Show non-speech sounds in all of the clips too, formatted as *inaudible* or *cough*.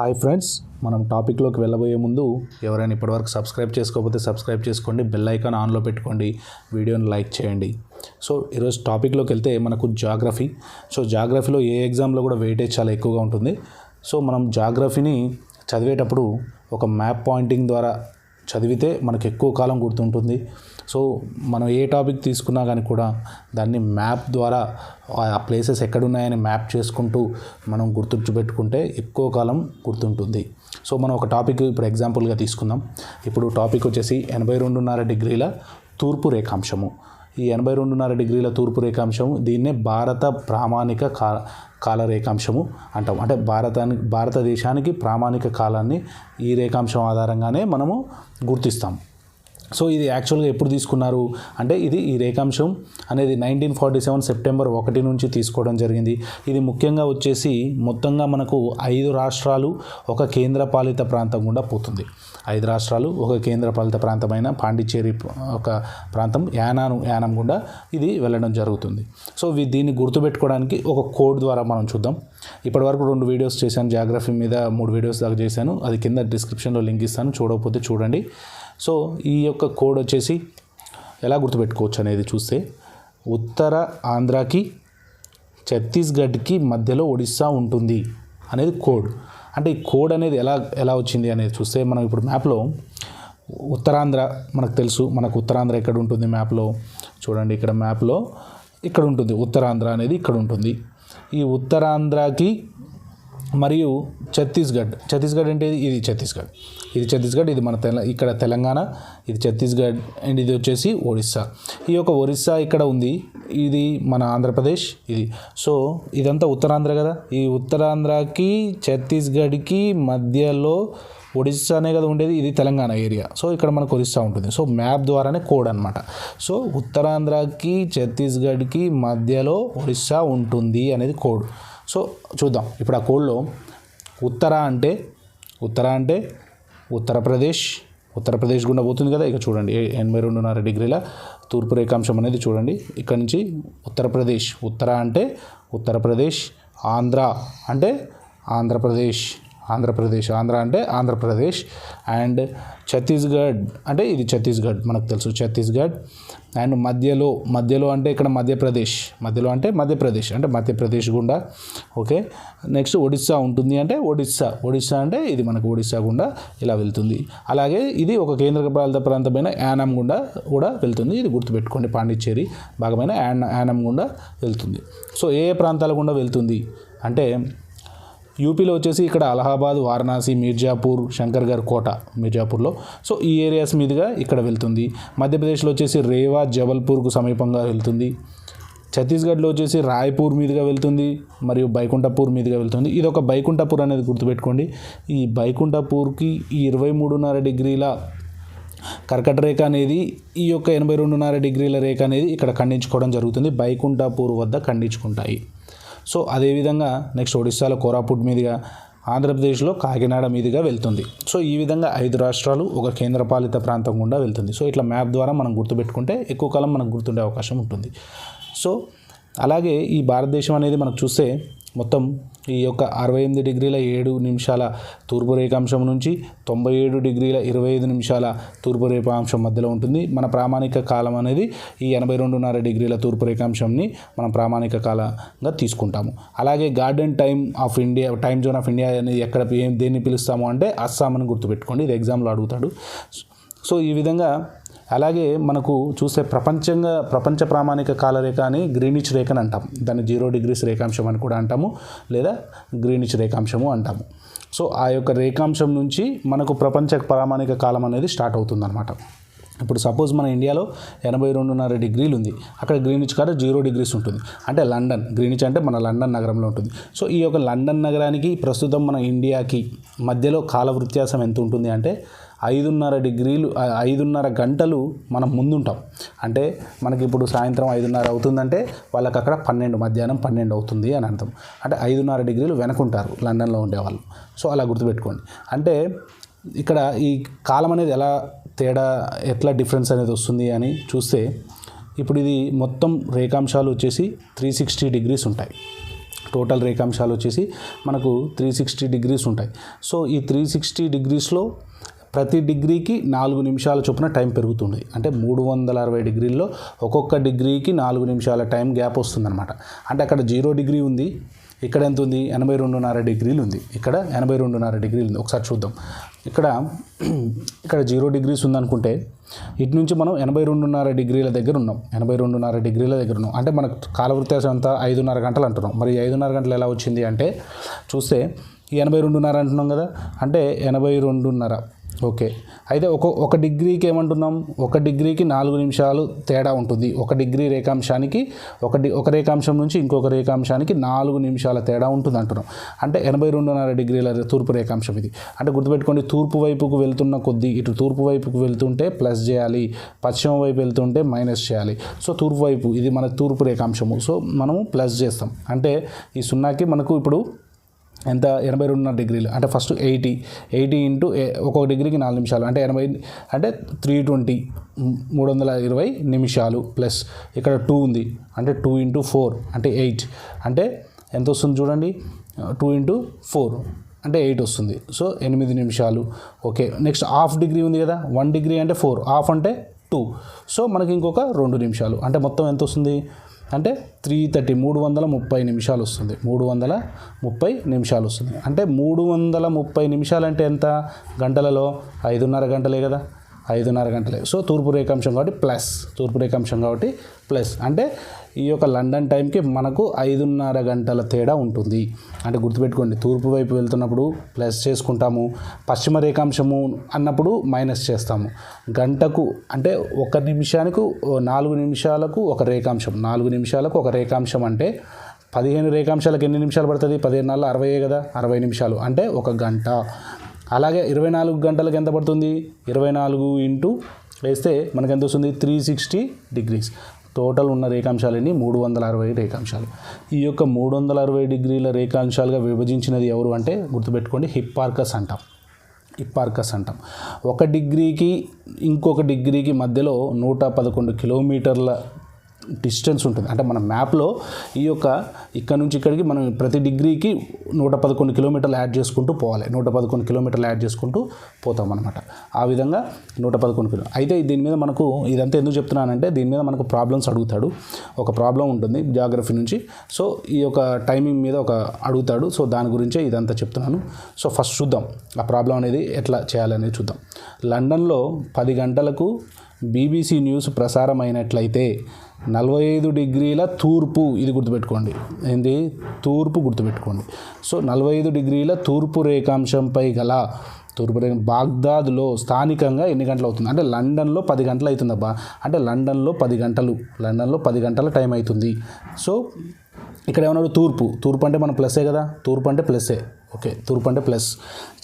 Hi friends మనం టాపిక్లోకి వెళ్ళబోయే ముందు ఎవరైనా ఇప్పటివరకు సబ్స్క్రైబ్ చేసుకోకపోతే సబ్స్క్రైబ్ చేసుకోండి బెల్ ఐకాన్ ఆన్లో పెట్టుకోండి వీడియోని లైక్ చేయండి. సో ఈరోజు టాపిక్లోకి వెళ్తే మనకు జాగ్రఫీ. సో జాగ్రఫీలో ఏ ఎగ్జామ్లో కూడా వెయిటేజ్ చాలా ఎక్కువగా ఉంటుంది. సో మనం జాగ్రఫీని చదివేటప్పుడు ఒక మ్యాప్ పాయింటింగ్ ద్వారా చదివితే మనకు ఎక్కువ కాలం గుర్తుంటుంది. సో మనం ఏ టాపిక్ తీసుకున్నా కానీ కూడా దాన్ని మ్యాప్ ద్వారా ఆ ప్లేసెస్ ఎక్కడున్నాయని మ్యాప్ చేసుకుంటూ మనం గుర్తుంచుపెట్టుకుంటే ఎక్కువ కాలం గుర్తుంటుంది. సో మనం ఒక టాపిక్ ఇప్పుడు ఎగ్జాంపుల్గా తీసుకుందాం. ఇప్పుడు టాపిక్ వచ్చేసి ఎనభై రెండున్నర డిగ్రీల తూర్పు రేఖాంశము. ఈ ఎనభై రెండున్నర డిగ్రీల తూర్పు రేఖాంశము దీన్నే భారత ప్రామాణిక కాల కాల రేఖాంశము అంటాం. అంటే భారతానికి భారతదేశానికి ప్రామాణిక కాలాన్ని ఈ రేఖాంశం ఆధారంగానే మనము గుర్తిస్తాం. సో ఇది యాక్చువల్గా ఎప్పుడు తీసుకున్నారు? అంటే ఇది ఈ రేఖాంశం అనేది నైన్టీన్ ఫార్టీ సెవెన్ సెప్టెంబర్ ఒకటి నుంచి తీసుకోవడం జరిగింది. ఇది ముఖ్యంగా వచ్చేసి మొత్తంగా మనకు ఐదు రాష్ట్రాలు ఒక కేంద్రపాలిత ప్రాంతం గుండా పోతుంది. ఐదు రాష్ట్రాలు ఒక కేంద్రపాలిత ప్రాంతమైన పాండిచ్చేరి ఒక ప్రాంతం యానాను యానం గుండా ఇది వెళ్ళడం జరుగుతుంది. సో దీన్ని గుర్తుపెట్టుకోవడానికి ఒక కోడ్ ద్వారా మనం చూద్దాం. ఇప్పటివరకు రెండు వీడియోస్ చేశాను జాగ్రఫీ మీద మూడు వీడియోస్ దాకా చేశాను. అది కింద డిస్క్రిప్షన్లో లింక్ ఇస్తాను. చూడకపోతే చూడండి. సో ఈ యొక్క కోడ్ వచ్చేసి ఎలా గుర్తుపెట్టుకోవచ్చు అనేది చూస్తే ఉత్తర ఆంధ్రాకి ఛత్తీస్గఢ్కి మధ్యలో ఒడిస్సా ఉంటుంది అనేది కోడ్. అంటే ఈ కోడ్ అనేది ఎలా ఎలా వచ్చింది అనేది చూస్తే మనం ఇప్పుడు మ్యాప్లో ఉత్తరాంధ్ర మనకు తెలుసు మనకు ఉత్తరాంధ్ర ఎక్కడ ఉంటుంది మ్యాప్లో? చూడండి ఇక్కడ మ్యాప్లో ఇక్కడ ఉంటుంది ఉత్తరాంధ్ర అనేది ఇక్కడ ఉంటుంది. ఈ ఉత్తరాంధ్రకి మరియు ఛత్తీస్గఢ్. ఛత్తీస్గఢ్ అంటే ఇది- ఇది ఛత్తీస్గఢ్. ఇది ఛత్తీస్గఢ్ ఇది మన తెల ఇక్కడ తెలంగాణ ఇది ఛత్తీస్గఢ్ అండ్ ఇది వచ్చేసి ఒడిస్సా ఈ యొక్క ఒరిస్సా ఇక్కడ ఉంది. ఇది మన ఆంధ్రప్రదేశ్ ఇది. సో ఇదంతా ఉత్తరాంధ్ర కదా? ఈ ఉత్తరాంధ్రకి ఛత్తీస్గఢ్కి మధ్యలో ఒడిస్సానే కదా ఉండేది ఇది తెలంగాణ ఏరియా. సో ఇక్కడ మనకు ఒరిస్సా ఉంటుంది. సో మ్యాప్ ద్వారానే కోడ్ అనమాట సో ఉత్తరాంధ్రకి ఛత్తీస్గఢ్కి మధ్యలో ఒడిస్సా ఉంటుంది అనేది కోడ్. సో చూద్దాం. ఇప్పుడు ఆ కోడ్లో ఉత్తర అంటే ఉత్తర అంటే ఉత్తరప్రదేశ్ ఉత్తరప్రదేశ్ గుండా పోతుంది కదా ఇక చూడండి. ఎనభై రెండున్నర డిగ్రీల తూర్పు రేఖాంశం అనేది చూడండి. ఇక్కడ నుంచి ఉత్తరప్రదేశ్ ఉత్తర అంటే ఉత్తరప్రదేశ్ ఆంధ్ర అంటే ఆంధ్రప్రదేశ్. ఆంధ్రప్రదేశ్. ఆంధ్ర అంటే ఆంధ్రప్రదేశ్ అండ్ ఛత్తీస్గఢ్ అంటే ఇది ఛత్తీస్గఢ్ మనకు తెలుసు ఛత్తీస్గఢ్. అండ్ మధ్యలో మధ్యలో అంటే ఇక్కడ మధ్యప్రదేశ్. మధ్యలో అంటే మధ్యప్రదేశ్ అంటే మధ్యప్రదేశ్ గుండా. ఓకే? నెక్స్ట్ ఒడిస్సా ఉంటుంది అంటే ఒడిస్సా. ఒడిస్సా అంటే ఇది మనకు ఒడిస్సా గుండా ఇలా వెళ్తుంది. అలాగే ఇది ఒక కేంద్ర పాలిత ప్రాంతమైన యానం గుండా కూడా వెళ్తుంది. ఇది గుర్తుపెట్టుకోండి పాండిచ్చేరి భాగమైన యాన్ యానం గుండా వెళ్తుంది. సో ఏ ఏ ప్రాంతాల గుండా వెళ్తుంది? అంటే యూపీలో వచ్చేసి ఇక్కడ అలహాబాద్ వారణాసి మీర్జాపూర్ శంకర్గర్ కోట మీర్జాపూర్లో. సో ఈ ఏరియాస్ మీదుగా ఇక్కడ వెళ్తుంది. మధ్యప్రదేశ్లో వచ్చేసి రేవా జబల్పూర్కు సమీపంగా వెళ్తుంది. ఛత్తీస్గఢ్లో వచ్చేసి రాయ్పూర్ మీదుగా వెళ్తుంది. మరియు బైకుంఠపూర్ మీదుగా వెళ్తుంది. ఇది ఒక బైకుంఠపూర్ అనేది గుర్తుపెట్టుకోండి. ఈ బైకుంఠపూర్కి ఈ ఇరవై మూడున్నర డిగ్రీల కర్కట రేఖ అనేది ఈ యొక్క ఎనభై రెండున్నర డిగ్రీల రేఖ అనేది ఇక్కడ ఖండించుకోవడం జరుగుతుంది. బైకుంఠపూర్ వద్ద ఖండించుకుంటాయి. సో అదేవిధంగా నెక్స్ట్ ఒడిస్సాలో కోరాపుట్ మీదుగా ఆంధ్రప్రదేశ్లో కాకినాడ మీదుగా వెళ్తుంది. సో ఈ విధంగా ఐదు రాష్ట్రాలు ఒక కేంద్రపాలిత ప్రాంతం గుండా వెళ్తుంది. సో ఇట్లా మ్యాప్ ద్వారా మనం గుర్తుపెట్టుకుంటే ఎక్కువ కాలం మనకు గుర్తుండే అవకాశం ఉంటుంది. సో అలాగే ఈ భారతదేశం అనేది మనకు చూస్తే మొత్తం ఈ యొక్క అరవై ఎనిమిది డిగ్రీల ఏడు నిమిషాల తూర్పు రేఖాంశం నుంచి తొంభై ఏడు డిగ్రీల ఇరవై ఐదు నిమిషాల తూర్పు రేఖాంశం మధ్యలో ఉంటుంది. మన ప్రామాణిక కాలం అనేది ఈ ఎనభై రెండున్నర డిగ్రీల తూర్పు రేఖాంశంని మనం ప్రామాణిక కాలంగా తీసుకుంటాము. అలాగే garden time of India time zone of India అనేది ఎక్కడ ఏం దేన్ని పిలుస్తాము అంటే అస్సాం అని గుర్తుపెట్టుకోండి. ఇది ఎగ్జామ్లో అడుగుతాడు. సో ఈ విధంగా అలాగే మనకు చూస్తే ప్రపంచంగా ప్రపంచ ప్రామాణిక కాలరేఖ అని గ్రీనిచ్ రేఖ అని అంటాం. దాన్ని జీరో డిగ్రీస్ రేఖాంశం అని కూడా అంటాము లేదా గ్రీనిచ్ రేఖాంశము అంటాము. సో ఆ యొక్క రేఖాంశం నుంచి మనకు ప్రపంచ ప్రామాణిక కాలం అనేది స్టార్ట్ అవుతుందన్నమాట. ఇప్పుడు సపోజ్ మన ఇండియాలో ఎనభై రెండున్నర డిగ్రీలు ఉంది. అక్కడ గ్రీనిచ్ కాడ జీరో డిగ్రీస్ ఉంటుంది. అంటే లండన్ గ్రీనిచ్ అంటే మన లండన్ నగరంలో ఉంటుంది. సో ఈ యొక్క లండన్ నగరానికి ప్రస్తుతం మన ఇండియాకి మధ్యలో కాల వ్యత్యాసం ఎంత ఉంటుంది అంటే ఐదున్నర డిగ్రీలు ఐదున్నర గంటలు మనం ముందుంటాం. అంటే మనకి ఇప్పుడు సాయంత్రం ఐదున్నర అవుతుందంటే వాళ్ళకి అక్కడ పన్నెండు మధ్యాహ్నం పన్నెండు అవుతుంది అని అర్థం. అంటే ఐదున్నర డిగ్రీలు వెనకుంటారు లండన్లో ఉండేవాళ్ళు. సో అలా గుర్తుపెట్టుకోండి. అంటే ఇక్కడ ఈ కాలం అనేది ఎలా తేడా ఎట్లా డిఫరెన్స్ అనేది వస్తుంది అని చూస్తే ఇప్పుడు ఇది మొత్తం రేఖాంశాలు వచ్చేసి త్రీ సిక్స్టీ డిగ్రీస్ ఉంటాయి. టోటల్ రేఖాంశాలు వచ్చేసి మనకు త్రీ సిక్స్టీ డిగ్రీస్ ఉంటాయి. సో ఈ త్రీ సిక్స్టీ డిగ్రీస్లో ప్రతి డిగ్రీకి నాలుగు నిమిషాల చొప్పున టైం పెరుగుతుంది. అంటే మూడు వందల అరవై డిగ్రీల్లో ఒక్కొక్క డిగ్రీకి నాలుగు నిమిషాల టైం గ్యాప్ వస్తుందన్నమాట. అంటే అక్కడ జీరో డిగ్రీ ఉంది ఇక్కడ ఎంత ఉంది? ఎనభై రెండున్నర డిగ్రీలు ఉంది. ఇక్కడ ఎనభై రెండున్నర డిగ్రీలు ఉంది. ఒకసారి చూద్దాం. ఇక్కడ *clears throat* ఇక్కడ జీరో డిగ్రీస్ ఉందనుకుంటే ఇటు నుంచి మనం ఎనభై రెండున్నర డిగ్రీల దగ్గర ఉన్నాం. ఎనభై రెండున్నర డిగ్రీల దగ్గర ఉన్నాం. అంటే మనకు కాల వృత్యాసం అంతా ఐదున్నర గంటలు అంటున్నాం. మరి ఐదున్నర గంటలు ఎలా వచ్చింది అంటే చూస్తే ఎనభై రెండున్నర అంటున్నాం కదా. అంటే ఎనభై రెండున్నర. ఓకే. అయితే ఒక ఒక డిగ్రీకి ఏమంటున్నాం? ఒక డిగ్రీకి నాలుగు నిమిషాలు తేడా ఉంటుంది. ఒక డిగ్రీ రేఖాంశానికి ఒక డి ఒక రేఖాంశం నుంచి ఇంకొక రేఖాంశానికి నాలుగు నిమిషాల తేడా ఉంటుంది అంటున్నాం. అంటే ఎనభై రెండున్నర డిగ్రీల తూర్పు రేఖాంశం ఇది. అంటే గుర్తుపెట్టుకోండి తూర్పు వైపుకు వెళ్తున్న కొద్దీ ఇటు తూర్పు వైపుకు వెళ్తుంటే ప్లస్ చేయాలి పశ్చిమ వైపు వెళ్తుంటే మైనస్ చేయాలి. సో తూర్పు వైపు ఇది మన తూర్పు రేఖాంశము. సో మనము ప్లస్ చేస్తాం. అంటే ఈ సున్నాకి మనకు ఇప్పుడు ఎంత? ఎనభై రెండున్నర డిగ్రీలు. అంటే ఫస్ట్ ఎయిటీ. ఎయిటీ ఇంటూ ఒక్కొక్క డిగ్రీకి నాలుగు నిమిషాలు. అంటే ఎనభై అంటే త్రీ ట్వంటీ మూడు వందల ఇరవై నిమిషాలు ప్లస్ ఇక్కడ టూ ఉంది. అంటే టూ ఇంటూ ఫోర్ అంటే ఎయిట్. అంటే ఎంత వస్తుంది చూడండి? టూ ఇంటూ ఫోర్ అంటే ఎయిట్ వస్తుంది. సో ఎనిమిది నిమిషాలు. ఓకే. నెక్స్ట్ హాఫ్ డిగ్రీ ఉంది కదా? వన్ డిగ్రీ అంటే ఫోర్. హాఫ్ అంటే టూ. సో మనకి ఇంకొక రెండు నిమిషాలు. అంటే మొత్తం ఎంత వస్తుంది? అంటే త్రీ థర్టీ మూడు వందల ముప్పై నిమిషాలు వస్తుంది. మూడు వందల ముప్పై నిమిషాలు వస్తుంది. అంటే మూడు వందల ముప్పై నిమిషాలు అంటే ఎంత? గంటలలో ఐదున్నర గంటలే కదా. ఐదున్నర గంటలే. సో తూర్పు రేఖాంశం కాబట్టి ప్లస్. తూర్పు రేఖాంశం కాబట్టి ప్లస్. అంటే ఈ యొక్క లండన్ టైంకి మనకు ఐదున్నర గంటల తేడా ఉంటుంది. అంటే గుర్తుపెట్టుకోండి తూర్పు వైపు వెళ్తున్నప్పుడు ప్లస్ చేసుకుంటాము పశ్చిమ రేఖాంశము అన్నప్పుడు మైనస్ చేస్తాము. గంటకు అంటే ఒక నిమిషానికి నాలుగు నిమిషాలకు ఒక రేఖాంశం. నాలుగు నిమిషాలకు ఒక రేఖాంశం అంటే పదిహేను రేఖాంశాలకు ఎన్ని నిమిషాలు పడుతుంది? పదిహేను నాలుగు అరవై కదా? అరవై నిమిషాలు. అంటే ఒక గంట. అలాగే ఇరవై నాలుగు గంటలకు ఎంత పడుతుంది? ఇరవై నాలుగు ఇంటూ వేస్తే మనకు ఎంత వస్తుంది? Three sixty degrees. టోటల్ ఉన్న రేఖాంశాలన్నీ మూడు వందల అరవై రేఖాంశాలు. ఈ యొక్క మూడు వందల అరవై డిగ్రీల రేఖాంశాలుగా విభజించినది ఎవరు అంటే గుర్తుపెట్టుకోండి హిప్పార్కస్ అంటాం. హిప్పార్కస్ అంటాం. ఒక డిగ్రీకి ఇంకొక డిగ్రీకి మధ్యలో నూట పదకొండు కిలోమీటర్ల డిస్టెన్స్ ఉంటుంది. అంటే మన మ్యాప్లో ఈ యొక్క ఇక్కడ నుంచి ఇక్కడికి మనం ప్రతి డిగ్రీకి నూట పదకొండు కిలోమీటర్లు యాడ్ చేసుకుంటూ పోవాలి. నూట పదకొండు కిలోమీటర్లు యాడ్ చేసుకుంటూ పోతాం అనమాట ఆ విధంగా నూట పదకొండు కిలో అయితే దీని మీద మనకు ఇదంతా ఎందుకు చెప్తున్నానంటే దీని మీద మనకు ప్రాబ్లమ్స్ అడుగుతాడు. ఒక ప్రాబ్లం ఉంటుంది జాగ్రఫీ నుంచి. సో ఈ యొక్క టైమింగ్ మీద ఒక అడుగుతాడు. సో దాని గురించే ఇదంతా చెప్తున్నాను. సో ఫస్ట్ చూద్దాం. ఆ ప్రాబ్లం అనేది ఎట్లా చేయాలనేది చూద్దాం. లండన్లో పది గంటలకు బీబీసీ న్యూస్ ప్రసారమైనట్లయితే నలభై ఐదు డిగ్రీల తూర్పు ఇది గుర్తుపెట్టుకోండి. ఏంది? తూర్పు గుర్తుపెట్టుకోండి. సో నలభై ఐదు డిగ్రీల తూర్పు రేఖాంశంపై గల తూర్పు రేఖ బాగ్దాద్లో స్థానికంగా ఎన్ని గంటలు అవుతుంది? అంటే లండన్లో పది గంటలు అవుతుందబ్బా. అంటే లండన్లో పది గంటలు లండన్లో పది గంటల టైం అవుతుంది. సో ఇక్కడ ఏమన్నాడు తూర్పు. తూర్పు అంటే మనం ప్లస్సే కదా? తూర్పు అంటే ప్లస్సే. ఓకే తూర్పు అంటే ప్లస్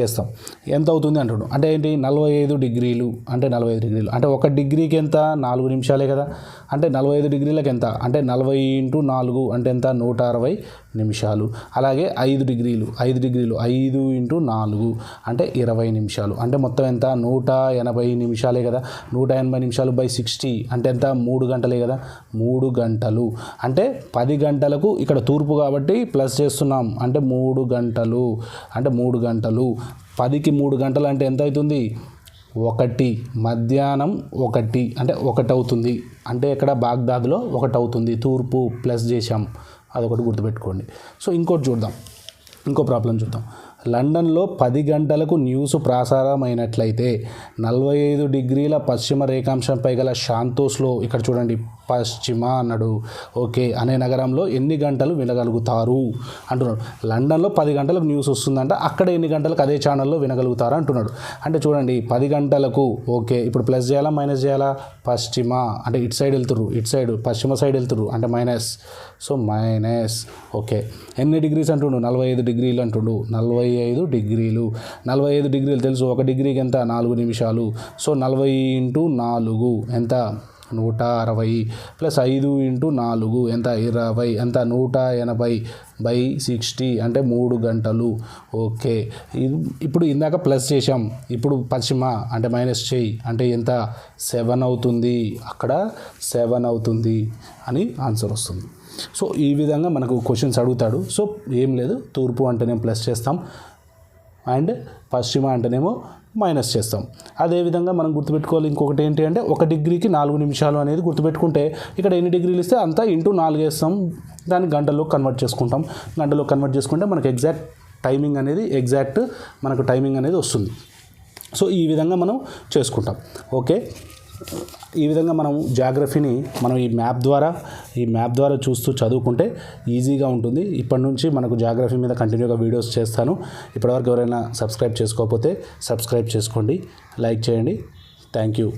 చేస్తాం. ఎంత అవుతుంది అంటాడు అంటే ఏంటి? నలభై ఐదు డిగ్రీలు అంటే నలభై ఐదు డిగ్రీలు. అంటే ఒక డిగ్రీకి ఎంత? నాలుగు నిమిషాలే కదా. అంటే నలభై ఐదు డిగ్రీలకు ఎంత? అంటే నలభై ఇంటూ నాలుగు అంటే ఎంత? నూట అరవై నిమిషాలు. అలాగే ఐదు డిగ్రీలు ఐదు డిగ్రీలు ఐదు ఇంటూ నాలుగు అంటే ఇరవై నిమిషాలు. అంటే మొత్తం ఎంత? నూట ఎనభై నిమిషాలే కదా. నూట ఎనభై నిమిషాలు బై సిక్స్టీ అంటే ఎంత? మూడు గంటలే కదా. మూడు గంటలు. అంటే పది గంటలకు ఇక్కడ తూర్పు కాబట్టి ప్లస్ చేస్తున్నాం. అంటే మూడు గంటలు. అంటే మూడు గంటలు. పదికి మూడు గంటలు అంటే ఎంత అవుతుంది? ఒకటి. మధ్యాహ్నం ఒకటి. అంటే ఒకటి అవుతుంది అంటే ఇక్కడ బాగ్దాద్లో ఒకటి అవుతుంది తూర్పు ప్లస్ చేశాం. అదొకటి గుర్తుపెట్టుకోండి. సో ఇంకోటి చూద్దాం. ఇంకో ప్రాబ్లం చూద్దాం. లండన్లో పది గంటలకు న్యూస్ ప్రసారమైనట్లయితే నలభై ఐదు డిగ్రీల పశ్చిమ రేఖాంశంపై గల శాంతోస్లో ఇక్కడ చూడండి పశ్చిమ అన్నాడు. ఓకే అనే నగరంలో ఎన్ని గంటలు వినగలుగుతారు? అంటున్నాడు. లండన్లో పది గంటలకు న్యూస్ వస్తుందంట అక్కడ ఎన్ని గంటలకు అదే ఛానల్లో వినగలుగుతారు అంటున్నాడు. అంటే చూడండి పది గంటలకు ఓకే ఇప్పుడు ప్లస్ చేయాలా మైనస్ చేయాలా? పశ్చిమ అంటే ఇటు సైడ్ వెళ్తురు ఇటు సైడ్ పశ్చిమ సైడ్ వెళ్తురు అంటే మైనస్. So minus okay. ఎన్ని డిగ్రీస్ అంటుండు? నలభై ఐదు డిగ్రీలు అంటుండు. నలభై ఐదు డిగ్రీలు. నలభై ఐదు డిగ్రీలు తెలుసు ఒక డిగ్రీకి ఎంత? నాలుగు నిమిషాలు. సో నలభై ఇంటూ నాలుగు ఎంత? నూట అరవై ప్లస్ ఐదు ఇంటూ నాలుగు. ఎంత? ఇరవై. ఎంత? నూట ఎనభై బై సిక్స్టీ. అంటే మూడు గంటలు. ఓకే. ఇప్పుడు ఇందాక ప్లస్ చేసాం ఇప్పుడు పశ్చిమ అంటే మైనస్ చేయి అంటే ఎంత? సెవెన్ అవుతుంది. అక్కడ సెవెన్ అవుతుంది అని ఆన్సర్ వస్తుంది. సో ఈ విధంగా మనకు క్వశ్చన్స్ అడుగుతాడు. సో ఏం లేదు. తూర్పు అంటేనే ప్లస్ చేస్తాం. అండ్ పశ్చిమ అంటేనేమో మైనస్ చేస్తాం. అదేవిధంగా మనం గుర్తుపెట్టుకోవాలి ఇంకొకటి ఏంటి అంటే ఒక డిగ్రీకి నాలుగు నిమిషాలు అనేది గుర్తుపెట్టుకుంటే ఇక్కడ ఎన్ని డిగ్రీలు ఇస్తే అంతా ఇంటూ నాలుగు వేస్తాం. దాన్ని గంటల్లో కన్వర్ట్ చేసుకుంటాం. గంటలో కన్వర్ట్ చేసుకుంటే మనకు ఎగ్జాక్ట్ టైమింగ్ అనేది ఎగ్జాక్ట్ మనకు టైమింగ్ అనేది వస్తుంది. సో ఈ విధంగా మనం చేసుకుంటాం. ఓకే? ఈ విధంగా మనం జాగ్రఫీని మనం ఈ మ్యాప్ ద్వారా ఈ మ్యాప్ ద్వారా చూస్తూ చదువుకుంటే ఈజీగా ఉంటుంది. ఇప్పటి నుంచి మనకు జాగ్రఫీ మీద కంటిన్యూగా వీడియోస్ చేస్తాను. ఇప్పటివరకు ఎవరైనా సబ్స్క్రైబ్ చేసుకోకపోతే సబ్స్క్రైబ్ చేసుకోండి. లైక్ చేయండి. Thank you.